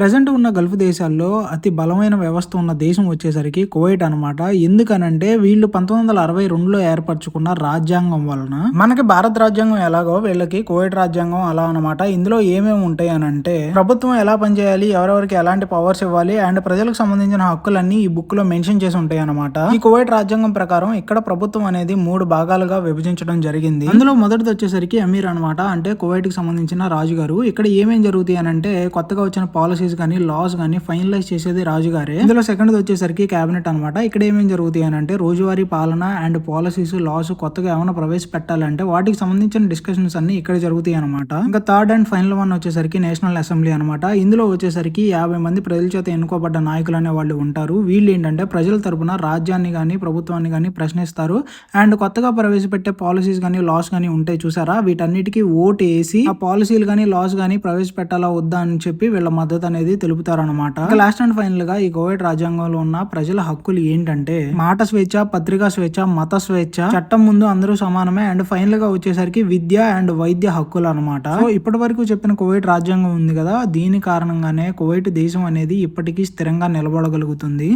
Present ఉన్న Gulf దేశాల్లో అతి బలమైన వ్యవస్థ ఉన్న దేశం వచ్చేసరికి కువైట్ అనమాట ఎందుకనంటే వీళ్ళు పంతొమ్మిది వందల అరవై రెండులో ఏర్పరచుకున్న రాజ్యాంగం వలన మనకి భారత రాజ్యాంగం ఎలాగో వీళ్ళకి కువైట్ రాజ్యాంగం అలా అనమాట ఇందులో ఏమేమి ఉంటాయి అని అంటే ప్రభుత్వం ఎలా పనిచేయాలి ఎవరెవరికి ఎలాంటి పవర్స్ ఇవ్వాలి అండ్ ప్రజలకు సంబంధించిన హక్కులన్నీ ఈ బుక్లో మెన్షన్ చేసి ఉంటాయి అనమాట ఈ కువైట్ రాజ్యాంగం ప్రకారం ఇక్కడ ప్రభుత్వం అనేది మూడు భాగాలుగా విభజించడం జరిగింది. అందులో మొదటిది వచ్చేసరికి అమీర్ అనమాట అంటే కువైట్కి సంబంధించిన రాజుగారు. ఇక్కడ ఏమేం జరుగుతాయి అని అంటే కొత్తగా వచ్చిన పాలసీ పాలసీస్ కానీ లాస్ కానీ ఫైనలైజ్ చేసేది రాజుగారే ఇందులో సెకండ్ వచ్చేసరికి కేబినెట్ అనమాట ఇక్కడ ఏమేమి జరుగుతాయి అని అంటే రోజువారీ పాలన అండ్ పాలసీస్ లాస్ కొత్తగా ఏమైనా ప్రవేశపెట్టాలంటే వాటికి సంబంధించిన డిస్కషన్స్ అన్ని ఇక్కడ జరుగుతాయి అనమాట ఇంకా థర్డ్ అండ్ ఫైనల్ వన్ వచ్చేసరికి నేషనల్ అసెంబ్లీ అనమాట ఇందులో వచ్చేసరికి యాభై మంది ప్రజల చేత ఎన్నుకోబడ్డ నాయకులు అనే వాళ్ళు ఉంటారు. వీళ్ళు ఏంటంటే ప్రజల తరపున రాజ్యాన్ని కానీ ప్రభుత్వాన్ని కానీ ప్రశ్నిస్తారు. అండ్ కొత్తగా ప్రవేశపెట్టే పాలసీస్ కానీ లాస్ కానీ ఉంటాయి చూసారా? వీటన్నిటికీ ఓటు వేసి ఆ పాలసీలు కానీ లాస్ కానీ ప్రవేశపెట్టాలా వద్దా అని చెప్పి వీళ్ళ మద్దతు అనేది తెలుపుతారనమాట లాస్ట్ అండ్ ఫైనల్గా ఈ కోవిడ్ రాజ్యాంగంలో ఉన్న ప్రజల హక్కులు ఏంటంటే మాట స్వేచ్ఛ పత్రికా స్వేచ్ఛ మత స్వేచ్ఛ చట్టం ముందు అందరూ సమానమే అండ్ ఫైనల్గా వచ్చేసరికి విద్య అండ్ వైద్య హక్కులు అనమాట సో ఇప్పటి వరకు చెప్పిన కువైట్ రాజ్యాంగం ఉంది కదా దీని కారణంగానే కువైట్ దేశం అనేది ఇప్పటికీ స్థిరంగా నిలబడగలుగుతుంది.